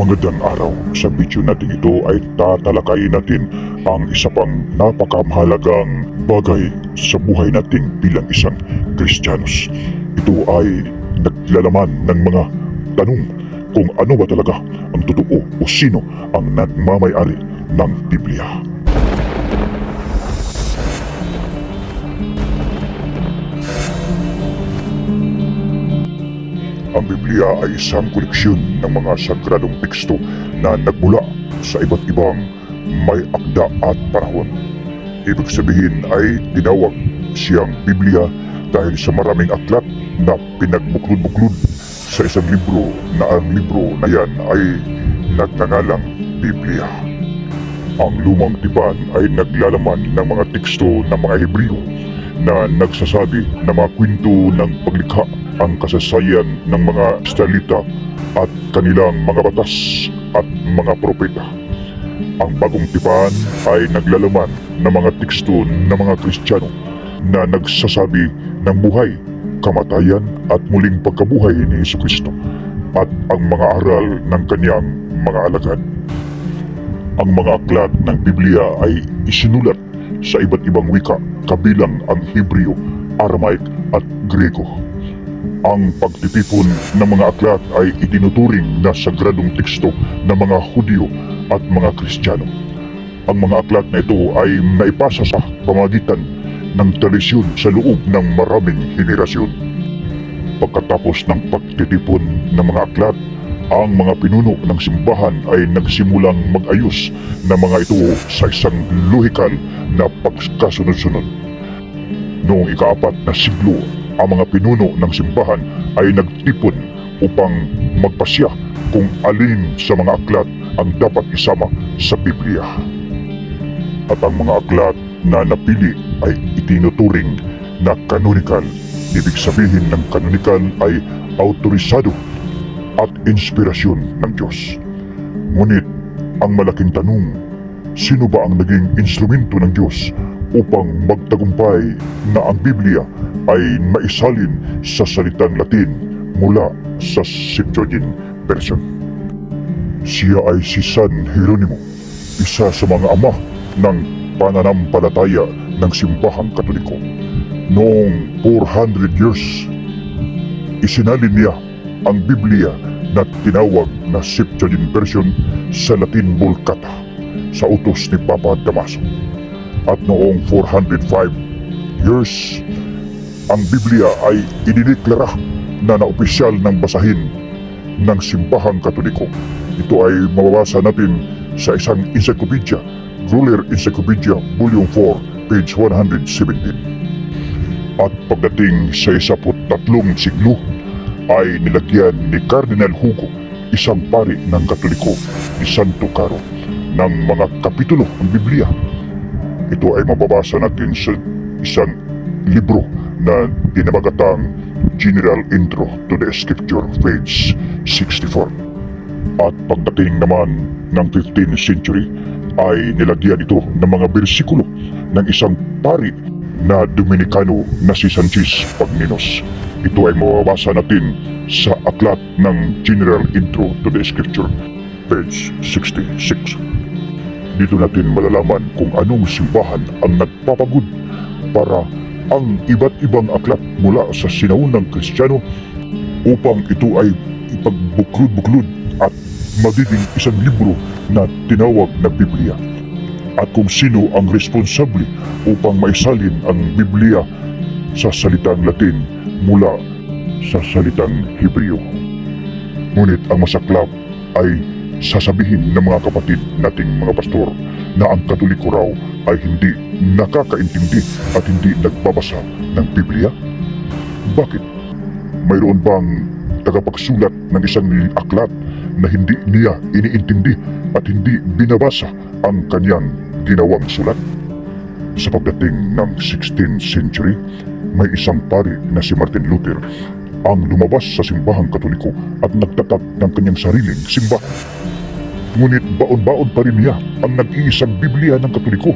Magandang araw. Sa video natin ito ay tatalakayin natin ang isa pang napakamahalagang bagay sa buhay natin bilang isang Kristiyanos. Ito ay naglalaman ng mga tanong kung ano ba talaga ang totoo o sino ang nagmamayari ng Biblia. Ang Biblia ay isang koleksyon ng mga sagradong teksto na nagmula sa iba't ibang may akda at panahon. Ibig sabihin ay tinawag siyang Biblia dahil sa maraming aklat na pinagbuklod-buklod sa isang libro na ang libro na yan ay nagngangalang Biblia. Ang lumang tipan ay naglalaman ng mga teksto ng mga Hebreo na nagsasabi ng mga kwento ng paglikha ang kasaysayan ng mga Israelita at kanilang mga batas at mga propeta. Ang bagong tipan ay naglalaman ng mga teksto ng mga Kristiyano na nagsasabi ng buhay, kamatayan at muling pagkabuhay ni Yesu Kristo at ang mga aral ng kanyang mga alagad. Ang mga aklat ng Biblia ay isinulat sa iba't ibang wika kabilang ang Hebreo, Aramaic at Grego. Ang pagtitipon ng mga aklat ay itinuturing na sagradong teksto ng mga Hudyo at mga Kristiyano. Ang mga aklat na ito ay naipasa sa pamagitan ng tradisyon sa loob ng maraming henerasyon. Pagkatapos ng pagtitipon ng mga aklat, ang mga pinuno ng simbahan ay nagsimulang mag-ayos ng mga ito sa isang lohikal na pagkasunod-sunod. Noong ikaapat na siglo, ang mga pinuno ng simbahan ay nagtipon upang magpasya kung alin sa mga aklat ang dapat isama sa Biblia. At ang mga aklat na napili ay itinuturing na canonical. Ibig sabihin ng canonical ay autorisado at inspirasyon ng Diyos. Ngunit ang malaking tanong, sino ba ang naging instrumento ng Diyos upang magtagumpay na ang Biblia ay maisalin sa salitang Latin mula sa Septuagint version? Siya ay si San Jeronimo, isa sa mga ama ng pananampalataya ng simbahang katoliko. Noong 400 years, isinalin niya ang Biblia na tinawag na Septuagint version sa Latin Vulgata sa utos ni Papa Damaso. At noong 405 years, ang Biblia ay idineklara na naopisyal ng basahin ng simbahang katoliko. Ito ay mababasa natin sa isang encyclopedia, Ruler Encyclopedia Volume 4, page 117. At pagdating sa isapot tatlong siglo, ay nilagyan ni Cardinal Hugo, isang pari ng Katoliko ni Santo Caro, ng mga kapitulo ng Biblia. Ito ay mababasa natin sa isang libro na dinamagatang General Intro to the Scripture, page 64. At pagdating naman ng 15th century, ay nilagyan ito ng mga bersikulo ng isang pari na Dominikano na si Sanchez Pagninos. Ito ay mababasa natin sa aklat ng General Intro to the Scripture, page 66. Dito natin malalaman kung anong simbahan ang nagpapagod para ang iba't ibang aklat mula sa sinaunang Kristiyano upang ito ay ipagbuklod-buklod at magiging isang libro na tinawag na Biblia at kung sino ang responsable upang maisalin ang Biblia sa salitang Latin mula sa salitang Hebreo. Ngunit ang masaklap ay sasabihin ng mga kapatid nating mga pastor na ang katoliko raw ay hindi nakakaintindi at hindi nagbabasa ng Biblia? Bakit? Mayroon bang tagapagsulat ng isang aklat na hindi niya iniintindi at hindi binabasa ang kanyang ginawang sulat? Sa pagdating ng 16th century, may isang pari na si Martin Luther ang lumabas sa simbahang katoliko at nagtatag ng kanyang sariling simbahan. Ngunit baon-baon pa rin niya ang nag-iisang Biblia ng katoliko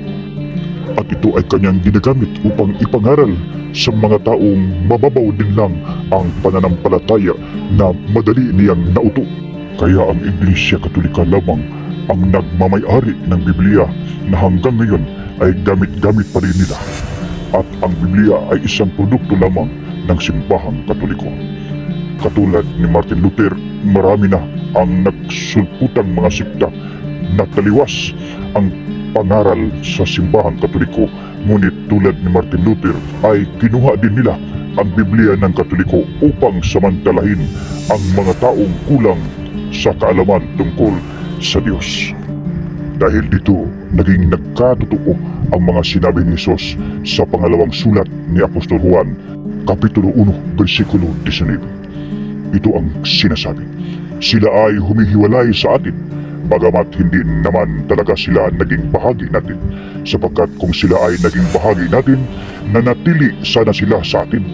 at ito ay kanyang ginagamit upang ipangaral sa mga taong mababaw din lang ang pananampalataya na madali niyang nauto. Kaya ang Iglesia Katolika lamang ang nagmamayari ng Biblia na hanggang ngayon ay gamit-gamit pa rin nila. At ang Biblia ay isang produkto lamang ng simbahang katoliko. Katulad ni Martin Luther, marami na ang nagsulputang mga sikta na taliwas ang pangaral sa simbahang katoliko. Ngunit tulad ni Martin Luther ay kinuha din nila ang Biblia ng katoliko upang samantalahin ang mga taong kulang sa kaalaman tungkol sa Diyos. Dahil dito, naging nagkatotoo ang mga sinabi ni Jesus sa pangalawang sulat ni Apostol Juan, Kapitulo 1, versikulo 19. Ito ang sinasabi. Sila ay humihiwalay sa atin, bagamat hindi naman talaga sila naging bahagi natin, sapagkat kung sila ay naging bahagi natin, nanatili sana sila sa atin.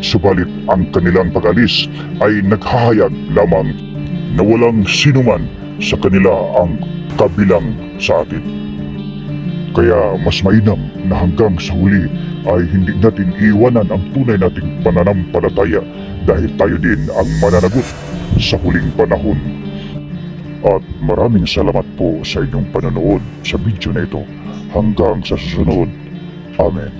Subalit ang kanilang pag-alis ay naghahayag lamang na walang sinuman sa kanila ang kabilang sa atin. Kaya mas mainam na hanggang sa huli ay hindi natin iiwanan ang tunay nating pananampalataya dahil tayo din ang mananagot sa huling panahon. At maraming salamat po sa inyong panonood sa video na ito. Hanggang sa susunod. Amen.